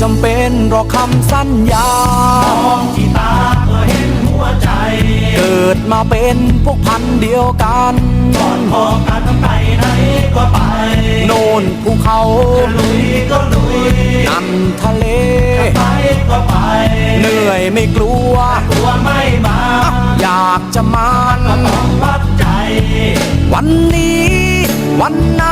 จำเป็นหรอกคำสัญญามองที่ตาก็เห็นหัวใจ เกิดมาเป็นพวกพันธุ์เดียวกันก่อนพอกันไปไหนก็ไป โน่นภูเขาลุยก็ลุยนั่นทะเลไปก็ไป เหนื่อยไม่กลัวกลัวไม่มา อยากจะมาก็ต้องวัดใจ วันนี้วันไหน